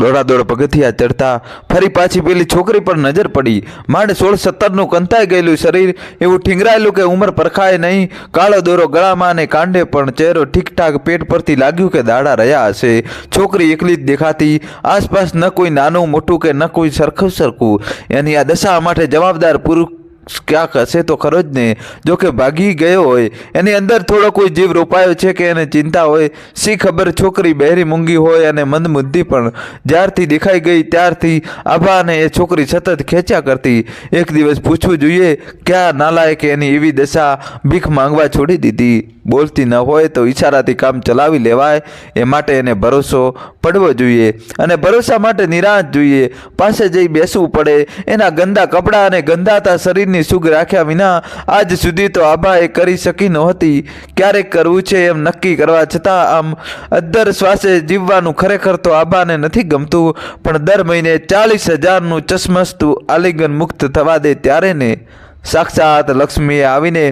દોડાદોડ પગથિયા ચડતા ફરી પાછી પેલી છોકરી પર નજર પડી. માંડ સોળ સત્તરનું કંતાઈ ગયેલું શરીર, એવું ઠીંગરાયેલું કે ઉંમર પરખાય નહીં. કાળો દોરો ગળામાં અને કાંડે પણ ચહેરો ઠીકઠાક પેટ પરથી લાગ્યું કે દાડા રહ્યા હશે. છોકરી એકલી જ દેખાતી, આસપાસ ન કોઈ નાનું, મોટું કે ન કોઈ સરખું સરખું. એની આ દશા માટે જવાબદાર પુરુષ ક્યાંક હશે તો ખરો જ ને? જો કે ભાગી ગયો હોય. એની અંદર થોડો કોઈ જીવ રોપાયો છે કે એને ચિંતા હોય? શી ખબર છોકરી બહેરી મૂંગી હોય અને મંદબુદ્ધિ પણ જ્યારથી દેખાઈ ગઈ ત્યારથી આભાને એ છોકરી સતત ખેંચ્યા કરતી. એક દિવસ પૂછવું જોઈએ, ક્યાં નાલાયકે એની એવી દશા ભીખ માંગવા છોડી દીધી? બોલતી ન હોય તો ઈશારાથી કામ ચલાવી લેવાય. એ માટે એને ભરોસો પડવો જોઈએ અને ભરોસા માટે નિરાશ જોઈએ. પાસે જઈ બેસવું પડે. એના ગંદા કપડાં અને ગંદાતા શરીરની સુગ રાખ્યા વિના આજ સુધી તો આભા એ કરી શકી નહોતી. ક્યારેક કરવું છે એમ નક્કી કરવા છતાં આમ અદ્ધર શ્વાસે જીવવાનું ખરેખર તો આભાને નથી ગમતું. પણ દર મહિને ચાલીસ હજારનું ચશ્મસ્તું આલિંગન મુક્ત થવા દે ત્યારે ને સાક્ષાત લક્ષ્મીએ આવીને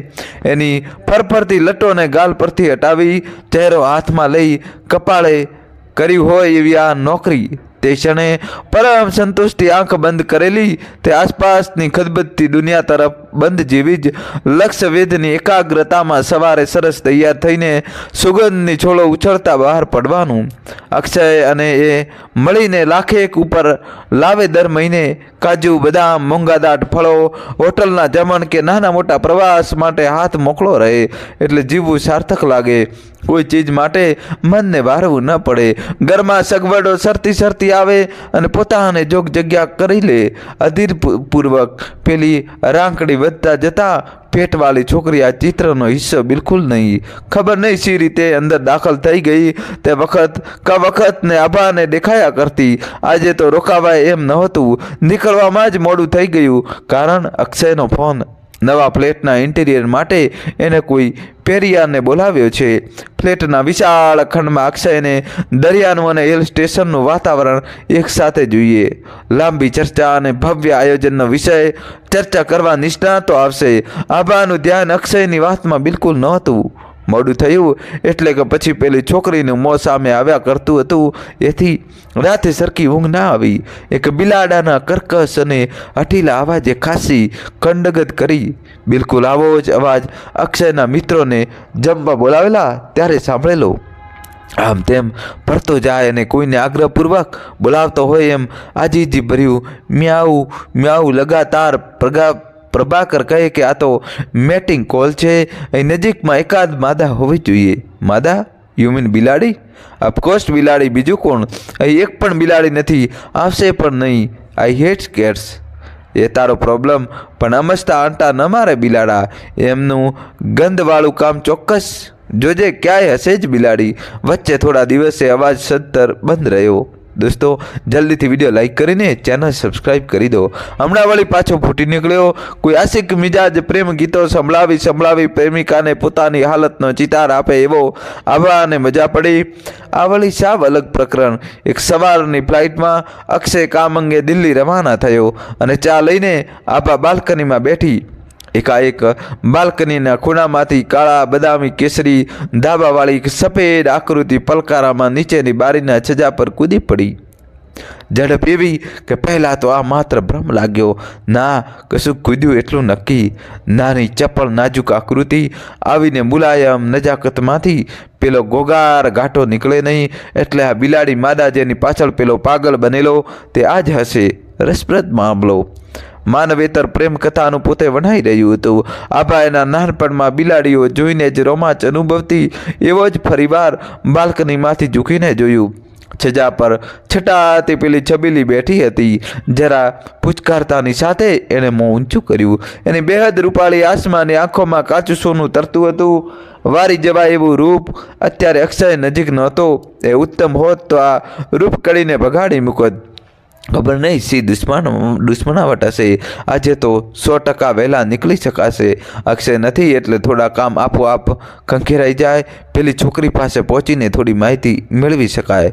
એની ફરફરતી લટોને ગાલ પરથી હટાવી ચહેરો હાથમાં લઈ કપાળે કરી હોય એવી આ નોકરી. તે ક્ષણે પરમ સંતુષ્ટિ આંખ બંધ કરેલી, તે આસપાસની ખદબદતી દુનિયા તરફ બંધ જેવી જ લક્ષ્યવેધની એકાગ્રતામાં સવારે સરસ તૈયાર થઈને સુગંધની છોડો ઉછળતા બહાર પડવાનું. અક્ષય અને એ મળીને લાખેક ઉપર લાવે દર મહિને કાજુ, બદામ મોંઘાદાટ ફળો, હોટલના જમણ કે નાના મોટા પ્રવાસ માટે હાથ મોકળો રહે એટલે જીવવું સાર્થક લાગે. કોઈ ચીજ માટે મનને વારવું ન પડે. ઘરમાં સગવડો સરતી સરતી આવે અને પોતાને જોગ જગ્યા કરી લે. અધીરપૂર્વક પેલી રાંકડી વધતા જતા પેટવાળી છોકરી આ ચિત્રનો હિસ્સો બિલકુલ નહીં. ખબર નહીં સી રીતે અંદર દાખલ થઈ ગઈ. તે વખત, ક વખત ને આભાને દેખાયા કરતી. આજે તો રોકાવાય એમ નહોતું. નીકળવામાં જ મોડું થઈ ગયું. કારણ અક્ષયનો ફોન નવા ફ્લેટના ઇન્ટિરિયર માટે એને કોઈ પેરિયાને બોલાવ્યો છે. ફ્લેટના વિશાળ ખંડમાં અક્ષયને દરિયાનું અને હિલ સ્ટેશનનું વાતાવરણ એકસાથે જોઈએ. લાંબી ચર્ચા અને ભવ્ય આયોજનનો વિષય ચર્ચા કરવા નિષ્ણાતો આવશે. આભાનું ધ્યાન અક્ષયની વાતમાં બિલકુલ નહોતું. મોડું થયું. એટલે કે પછી પેલી છોકરીનું મોં સામે આવ્યા કરતું હતું. એથી રાતે સરખી ઊંઘ ના આવી. એક બિલાડાના કર્કશ અને હઠીલા અવાજે ખાસી કંડગત કરી. બિલકુલ આવો જ અવાજ અક્ષયના મિત્રોને જમવા બોલાવેલા ત્યારે સાંભળેલો. આમ તેમ ભરતો જાય અને કોઈને આગ્રહપૂર્વક બોલાવતો હોય એમ આજીજી ભર્યું મ્યાઉ મ્યાઉ લગાતાર પ્રગા પ્રભાકર કહે કે આ તો મેટિંગ કોલ છે અહીં નજીકમાં એકાદ માદા હોવી જોઈએ. માદા? યુ મીન બિલાડી? અફકોર્સ બિલાડી. બીજું કોણ? અહીં એક પણ બિલાડી નથી. આવશે પણ નહીં. આઈ હેટ કેટ્સ એ તારો પ્રોબ્લેમ પણ અમસ્તા આંટા ન મારે બિલાડા. એમનું ગંધવાળું કામ ચોક્કસ. જોજે, ક્યાંય હશે જ બિલાડી. વચ્ચે થોડા દિવસે અવાજ સત્તર બંધ રહ્યો. દોસ્તો, જલ્દીથી વીડિયો લાઈક કરીને ચેનલ સબસ્ક્રાઈબ કરી દો. હમણાં વળી પાછો ફૂટી નીકળ્યો. કોઈ આશિક મિજાજ પ્રેમ ગીતો સંભળાવી સંભળાવી પ્રેમિકાને પોતાની હાલતનો ચિતાર આપે એવો આવા અને મજા પડી. આ વળી સાવ અલગ પ્રકરણ. એક સવારની ફ્લાઇટમાં અક્ષય કામ અંગે દિલ્હી રવાના થયો અને ચા લઈને આભા બાલ્કનીમાં બેઠી. એકાએક બાલ્કનીના ખૂણામાંથી કાળા બદામી કેસરી ધાબાવાળી સફેદ આકૃતિ પલકારામાં નીચેની બારીના છજા પર કૂદી પડી. ઝડપ એવી કે પહેલાં તો આ માત્ર ભ્રમ લાગ્યો. ના કશું કૂદ્યું એટલું નક્કી. નાની ચપળ નાજુક આકૃતિ આવીને મુલાયમ નજાકતમાંથી પેલો ગોગાર ઘાટો નીકળે નહીં એટલે આ બિલાડી માદા જેની પાછળ પેલો પાગલ બનેલો તે આ જ હશે. રસપ્રદ મામલો. માનવેતર પ્રેમ કથાનું પોતે વણાઈ રહ્યું હતું. આભા એના નાનપણમાં બિલાડીઓ જોઈને જ રોમાંચ અનુભવતી એવો જ ફરીવાર બાલ્કનીમાંથી ઝૂકીને જોયું. છજા પર છટાતી પેલી છબીલી બેઠી હતી. જરા પૂચકારતાની સાથે એણે મોં ઊંચું કર્યું. એની બેહદ રૂપાળી આસમાની આંખોમાં કાચું સોનું તરતું હતું. વારી જવાય એવું રૂપ અત્યારે અક્ષય નજીક નહોતો. એ ઉત્તમ હોત તો આ રૂપ કળીને ભગાડી મૂકત. ખબર નહીં, સી દુશ્મન, દુશ્મનાવટ હશે. આજે તો સો ટકા વહેલા નીકળી શકાશે. અક્ષય નથી એટલે થોડા કામ આપોઆપ ખંખેરાઈ જાય. પેલી છોકરી પાસે પહોંચીને થોડી માહિતી મેળવી શકાય.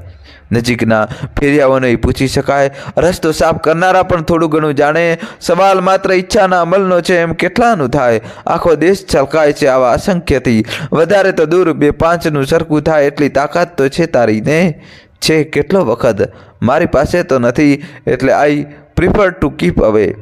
નજીકના ફેરિયાઓને પૂછી શકાય. રસ્તો સાફ કરનારા પણ થોડું ઘણું જાણે. સવાલ માત્ર ઈચ્છાના અમલનો છે, એમ કેટલાનું થાય? આખો દેશ છલકાય છે આવા અસંખ્યથી. વધારે તો દૂર બે પાંચનું સરખું થાય, એટલી તાકાત તો છે તારી, ને? છે કેટલો વખત? મારી પાસે તો નથી, એટલે આઈ પ્રિફર ટુ કીપ અવે.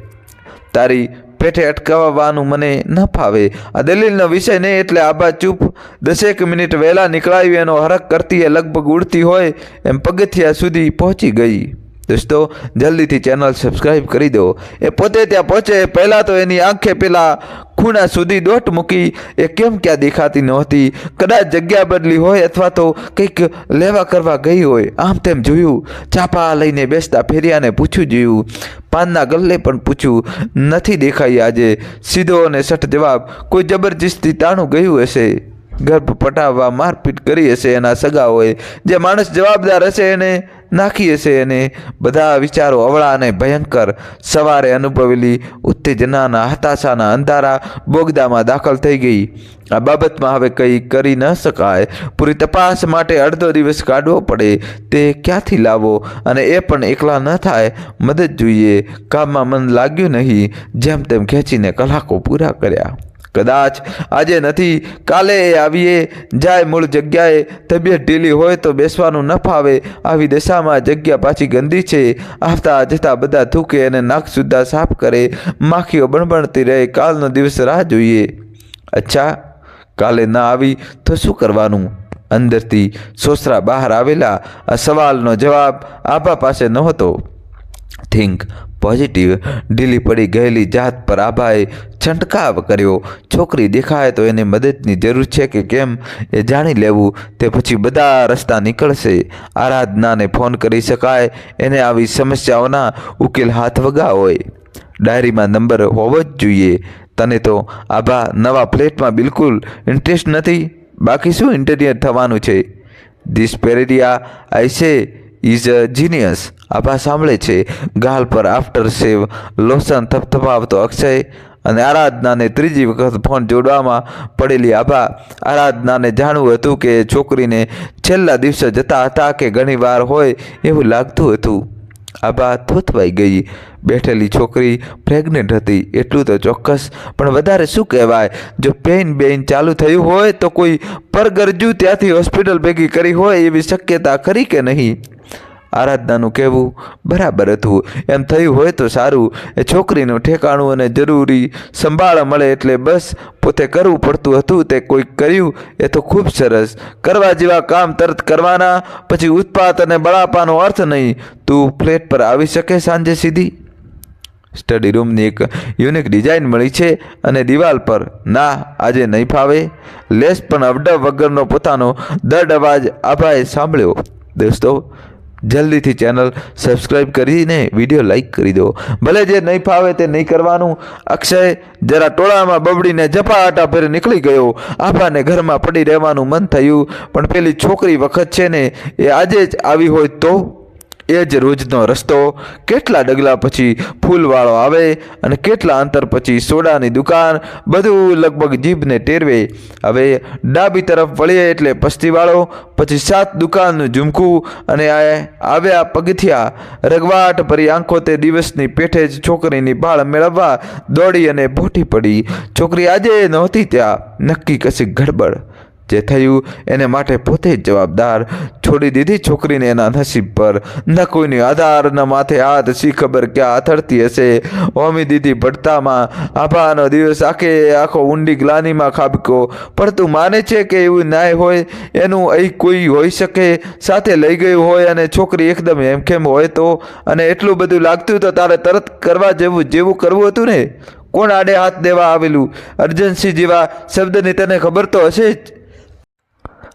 તારી પેઠે અટકાવવાનું મને ન ફાવે. આ દલીલનો વિષય નહીં, એટલે આબા ચૂપ. દસેક મિનિટ વહેલા નીકળાવી, એનો હરક કરતી એ લગભગ ઉડતી હોય, એમ પગથિયા સુધી પહોંચી ગઈ. દોસ્તો, જલ્દીથી ચેનલ સબસ્ક્રાઈબ કરી દો. એ પોતે ત્યાં પહોંચે, પહેલાં તો એની આંખે પેલા ખૂણા સુધી દોટ મૂકી, એ કેમ ક્યાં દેખાતી નહોતી? કદાચ જગ્યા બદલી હોય અથવા તો કંઈક લેવા કરવા ગઈ હોય, આમ તેમ જોયું. ચાપા લઈને બેસતા ફેરિયાને પૂછ્યું જોયું પાનના ગલ્લે પણ પૂછ્યું, નથી દેખાઈ આજે. સીધો અને સઠ જવાબ, કોઈ જબરજસ્તી તાણું ગયું હશે? ગર્ભ પટાવવા મારપીટ કરી હશે એના સગાઓએ. જે માણસ જવાબદાર હશે એને નાખી હશે અને બધા વિચારો અવળા અને ભયંકર સવારે અનુભવેલી ઉત્તેજનાના, હતાશાના અંધારા બોગદામાં દાખલ થઈ ગઈ. આ બાબતમાં હવે કંઈ કરી ન શકાય. પૂરી તપાસ માટે અડધો દિવસ કાઢવો પડે. તે ક્યાંથી લાવો? અને એ પણ એકલા ન થાય. મદદ જોઈએ. કામમાં મન લાગ્યું નહીં. જેમ તેમ ખેંચીને કલાકો પૂરા કર્યા. કદાચ આજે નથી, કાલે એ આવીએ. જાય મૂળ જગ્યાએ, તબિયત ઢીલી હોય તો બેસવાનું ન ફાવે. આવી દશામાં જગ્યા પાછી ગંદી છે. આવતા જતા બધા થૂકે અને નાક સુદ્ધા સાફ કરે. માખીઓ બણબણતી રહે. કાલનો દિવસ રાહ જોઈએ. અચ્છા, કાલે ના આવી તો શું કરવાનું? અંદરથી સોસરા બહાર આવેલા. આ સવાલનો જવાબ આભા પાસે નહોતો. થિંક પોઝિટિવ ઢીલી પડી ગયેલી જાત પર આભાએ છંટકાવ કર્યો. છોકરી દેખાય તો એને મદદની જરૂર છે કે કેમ એ જાણી લેવું. તે પછી બધા રસ્તા નીકળશે. આરાધનાને ફોન કરી શકાય. એને આવી સમસ્યાઓના ઉકેલ હાથ વગા હોય ડાયરીમાં નંબર હોવો જ જોઈએ. તને તો આભા નવા ફ્લેટમાં બિલકુલ ઇન્ટરેસ્ટ નથી. બાકી શું ઇન્ટેરિયર થવાનું છે? This Pereira I is a genius Abha સાંભળે છે. ગાલ પર આફ્ટર સેવ લોશન થપથપાવતો અક્ષય અને આરાધનાને ત્રીજી વખત ફોન જોડવામાં પડેલી આભા. આરાધનાને જાણવું હતું કે છોકરીને છેલ્લા દિવસે જતા હતા કે ઘણીવાર હોય એવું લાગતું હતું. આભા થોથવાઈ ગઈ. બેઠેલી છોકરી પ્રેગ્નેન્ટ હતી. એટલું તો ચોક્કસ. પણ વધારે શું કહેવાય? જો પેઇન બેઇન ચાલુ થયું હોય તો કોઈ પરગરજુ ત્યાંથી હોસ્પિટલ ભેગી કરી હોય એવી શક્યતા ખરી કે નહીં? આરાધનાનું કહેવું બરાબર હતું. એમ થયું હોય તો સારું. એ છોકરીનું ઠેકાણું અને જરૂરી સંભાળ મળે એટલે બસ પોતે કરવું પડતું હતું. તે કોઈ કર્યું, એ તો ખૂબ સરસ. કરવા જેવા કામ તરત કરવાના, પછી ઉત્પાત અને બળાપાનો અર્થ નહીં. તું ફ્લેટ પર આવી શકે સાંજે સીધી? સ્ટડી રૂમની એક યુનિક ડિઝાઇન મળી છે અને દિવાલ પર, ના, આજે નહીં ફાવે. લેસ પણ અવડવ વગરનો પોતાનો દડ અવાજ આભાએ સાંભળ્યો. દોસ્તો જલ્દીથી ચેનલ સબસ્ક્રાઈબ કરીને વીડિયો લાઈક કરી દો. ભલે જે નહીં ફાવે તે નહીં કરવાનું. અક્ષય જરા ટોળામાં બબડીને જપાટા ફેર નીકળી ગયો. આભાને ઘરમાં પડી રહેવાનું મન થયું. પણ પેલી છોકરી વખત છે ને, એ આજે જ આવી હોય તો એ જ રોજનો રસ્તો. કેટલા ડગલા પછી ફૂલવાળો આવે અને કેટલા અંતર પછી સોડાની દુકાન. બધું લગભગ જીભને ટેરવે. હવે ડાબી તરફ વળીએ એટલે પસ્તીવાળો, પછી સાત દુકાનનું ઝુમકું અને આ આવ્યા પગથિયા. રગવાટ ભરી આંખો તે દિવસની પેઠે જ છોકરીની બાળ મેળવવા દોડી અને ભોટી પડી. છોકરી આજે નહોતી ત્યાં. નક્કી કશી ગડબડ. જે થયું એને માટે પોતે જ જવાબદાર. છોડી દીધી છોકરીને એના નસીબ પર. ન કોઈની આધાર, ન માથે હાથ, શી ખબર ક્યાં અથડતી હશે? ઓમી દીદી ભડતામાં, આભાનો દિવસ આખે આખો ઊંડી ગ્લાનીમાં ખાબક્યો. પણ તું માને છે કે એવું ન્યાય હોય? એનું અહીં કોઈ હોઈ શકે? સાથે લઈ ગયું હોય અને છોકરી એકદમ હેમખેમ હોય તો? અને એટલું બધું લાગતું તો તારે તરત કરવા જેવું જેવું કરવું હતું ને? કોણ આડે હાથ દેવા આવેલું? અર્જન્સી જેવા શબ્દની તને ખબર તો હશે જ.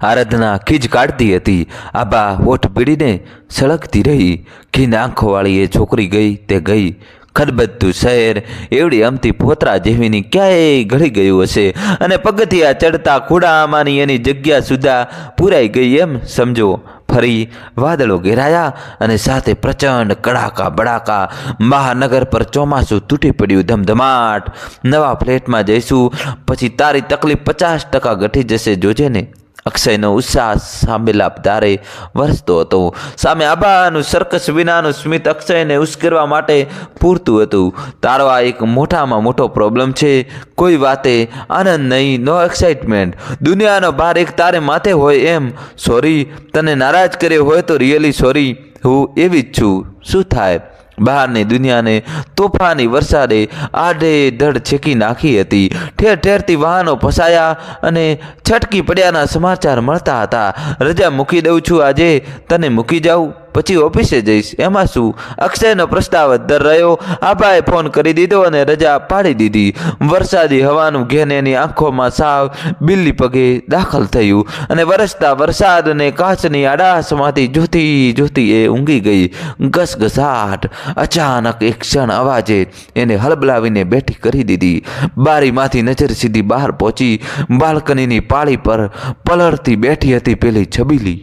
આરાધના ખીજ કાઢતી હતી. આબા ઓઠ પીડીને સળગતી રહી. ઘીન આંખોવાળી એ છોકરી ગઈ, તે ગઈ. ખદબદતું શહેર, એવડી અમતી પોતરા જેવીની ક્યાંય ઘડી ગયું હશે? અને પગથિયા ચડતા ખૂડામાંની એની જગ્યા સુધા પૂરાઈ ગઈ એમ સમજો. ફરી વાદળો ઘેરાયા અને સાથે પ્રચંડ કડાકા બડાકા મહાનગર પર ચોમાસું તૂટી પડ્યું ધમધમાટ. નવા ફ્લેટમાં જઈશું, પછી તારી તકલીફ પચાસ ટકા ઘટી જશે જોજે ને. અક્ષયનો ઉત્સાહ સાંભેલા ધારે વરસતો હતો. સામે આબાનું સર્કસ વિનાનું સ્મિત અક્ષયને ઉશ્કેરવા માટે પૂરતું હતું. તારો આ એક મોટામાં મોટો પ્રોબ્લેમ છે. કોઈ વાતે આનંદ નહીં નો એક્સાઇટમેન્ટ દુનિયાનો ભાર એક તારે માથે હોય એમ. સોરી તને નારાજ કર્યો હોય તો રિયલી સોરી હું એવી જ છું. શું થાય? બહારની દુનિયાને તોફાની વરસાદે આડે ધડ છેકી નાખી હતી. ઠેર ઠેરથી વાહનો ફસાયા અને છટકી પડ્યાના સમાચાર મળતા હતા. રજા મૂકી દઉં છું આજે. તને મૂકી જાઉં? પછી ઓફિસે જઈશ. એમાં શું? અક્ષયનો પ્રસ્તાવ દર રહ્યો. આભાએ ફોન કરી દીધો અને રજા પાડી દીધી. વરસાદી હવાનું ઘેન એની આંખોમાં સાવ બિલ્લી પગે દાખલ થયું અને વરસતા વરસાદ અને કાચની આડાશમાંથી જોતી જોતી એ ઊંઘી ગઈ. ઘસઘસાટ. અચાનક એક ક્ષણ અવાજે એને હલબલાવીને બેઠી કરી દીધી. બારીમાંથી નજર સીધી બહાર પહોંચી. બાલ્કનીની પાળી પર પલળતી બેઠી હતી પેલી છબીલી.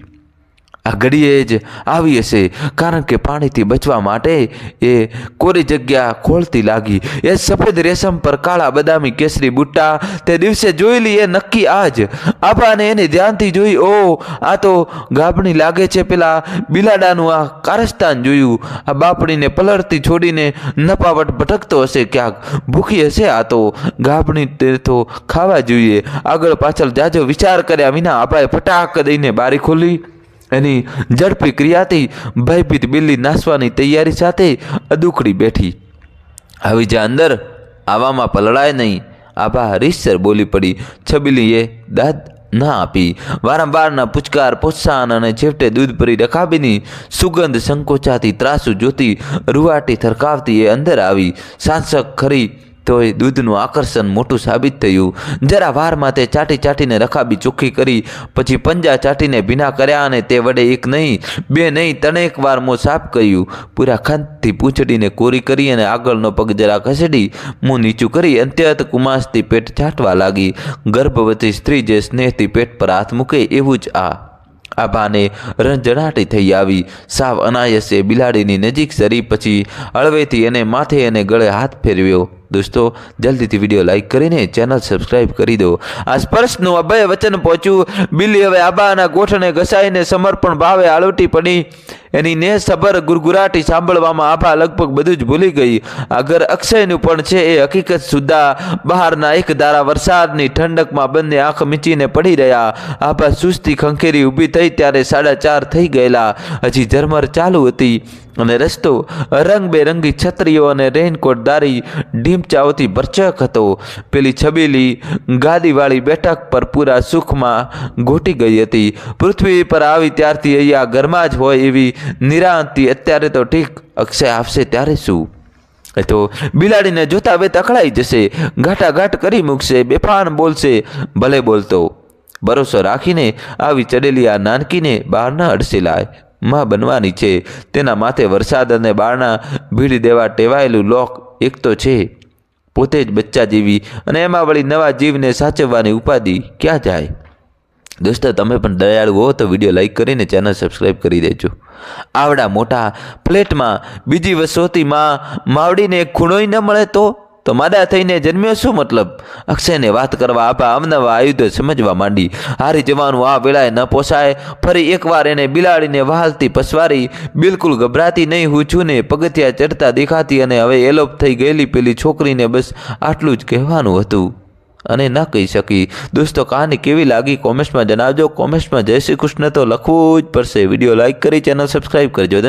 આ ઘડીએ જ આવી હશે. કારણ કે પાણીથી બચવા માટે એ કોરી જગ્યા ખોલતી લાગી. એ સફેદ રેશમ પર કાળા બદામી કેસરી બુટ્ટા તે દિવસે જોયેલી એ નક્કી આજ. આભાને એને ધ્યાનથી જોઈ, ઓ, આ તો ગાભણી લાગે છે પેલા બિલાડાનું આ કારસ્તાન જોયું. આ બાપડીને પલળતી છોડીને નપાવટ ભટકતો હશે ક્યાંક. ભૂખી હશે આ તો. ગાભણી તે ખાવા જોઈએ. આગળ પાછળ જાજો વિચાર કર્યા વિના આભાએ ફટાક દઈને બારી ખોલી. એની ઝડપી ક્રિયાથી ભયભીત બિલ્લી નાસવાની તૈયારી સાથે અદુકડી બેઠી. આવી જા અંદર આવામાં પલળાય નહીં. આભા રીસર બોલી પડી. છબીલીએ દાદ ના આપી. વારંવારના પુચકાર, પ્રોત્સાહન અને છેવટે દૂધ ભરી રખાબીની સુગંધ સંકોચાથી ત્રાસુ જોતી રૂવાટી થરકાવતી એ અંદર આવી. સાંસક ખરી તોય દૂધનું આકર્ષણ મોટું સાબિત થયું. જરા વારમાં તે ચાટી ચાટીને રખાબી ચોખ્ખી કરી, પછી પંજા ચાટીને ભીના કર્યા અને તે વડે એક નહીં, બે નહીં ત્રણેક વાર મોં સાફ કર્યું પૂરા ખાંતથી પૂંછડીને કોરી કરી અને આગળનો પગ જરા ખસેડી મું નીચું કરી અંત્યત કુમાસથી પેટ છાંટવા લાગી. ગર્ભવતી સ્ત્રી જે સ્નેહથી પેટ પર હાથ મૂકે એવું જ આ. આભાને રણજણાટી થઈ આવી. સાવ અનાયસે બિલાડીની નજીક સરી, પછી હળવેથી એને માથે અને ગળે હાથ ફેરવ્યો. દોસ્તો, જલ્દીથી વીડિયો લાઈક કરીને ચેનલ સબસ્ક્રાઇબ કરી દો. આ સ્પર્શનું અભય વચન પહોંચ્યું. બિલ્લી હવે આબાના ગોઠને ઘસાઈને સમર્પણ ભાવે આળવટી પડી. એની ને સબર ગુરગુરાટી સાંભળવામાં આભા લગભગ બધું જ ભૂલી ગઈ. આગર અક્ષયનું પણ છે એ હકીકત સુદ્ધા. બહારના એક ધારા વરસાદની ઠંડકમાં બંને આંખ મીચીને પડી રહ્યા. આભા સુસ્તી ખંખેરી ઊભી થઈ ત્યારે સાડા ચાર થઈ ગયેલા. હજી ઝરમર ચાલુ હતી. અને રસ્તો રંગબેરંગી છત્રીઓ અને રેઇનકોટ દારી ઢીમચાઓથી ભરચક હતો. પેલી છબીલી ગાદીવાળી બેઠક પર પૂરા સુખમાં ગોટી ગઈ હતી. પૃથ્વી પર આવી ત્યારથી અહીંયા ઘરમાં જ હોય એવી નિરાંતિ, અત્યારે તો ઠીક, અક્ષય આપશે ત્યારે શું? તો બિલાડીને જોતા વેત અકળાઈ જશે, ઘાટાઘાટ કરી મૂકશે, બેફાન બોલશે, ભલે બોલતો. ભરોસો રાખીને આવી ચડેલી આ નાનકીને બહાર ન અડસેલાય માં બનવાની છે. તેના માથે વરસાદ અને બારણા ભીડી દેવા ટેવાયેલું લોક એક તો છે. પોતે જ બચ્ચા જેવી અને એમાં વળી નવા જીવને સાચવવાની ઉપાધિ ક્યાં જાય? દોસ્તો, તમે પણ દયાળુ હો તો વીડિયો લાઇક કરીને ચેનલ સબસ્ક્રાઈબ કરી દેજો. આવડા મોટા ફ્લેટમાં બીજી વસોતી માં માવડીને ખૂણોય ન મળે તો? તો માદા થઈને જન્મ્યો શું મતલબ? અક્ષયને વાત કરવા આપા અવનવા આયુધો સમજવા માંડી. હારી જવાનું આ વેળાએ ન પોસાય. ફરી એકવાર એને બિલાડીને વહાલતી પસવારી. બિલકુલ ગભરાતી નહીં હું છું ને પગથિયા ચડતા દેખાતી અને હવે એલોપ થઈ ગયેલી પેલી છોકરીને બસ આટલું જ કહેવાનું હતું. અને ન કહી શકી. દોસ્તો, કહાની કેવી લાગી કોમેન્ટ્સમાં જણાવજો. કોમેન્ટ્સમાં જય શ્રી કૃષ્ણ તો લખવું જ પડશે. વીડિયો લાઇક કરી, ચેનલ સબસ્ક્રાઈબ કરજો.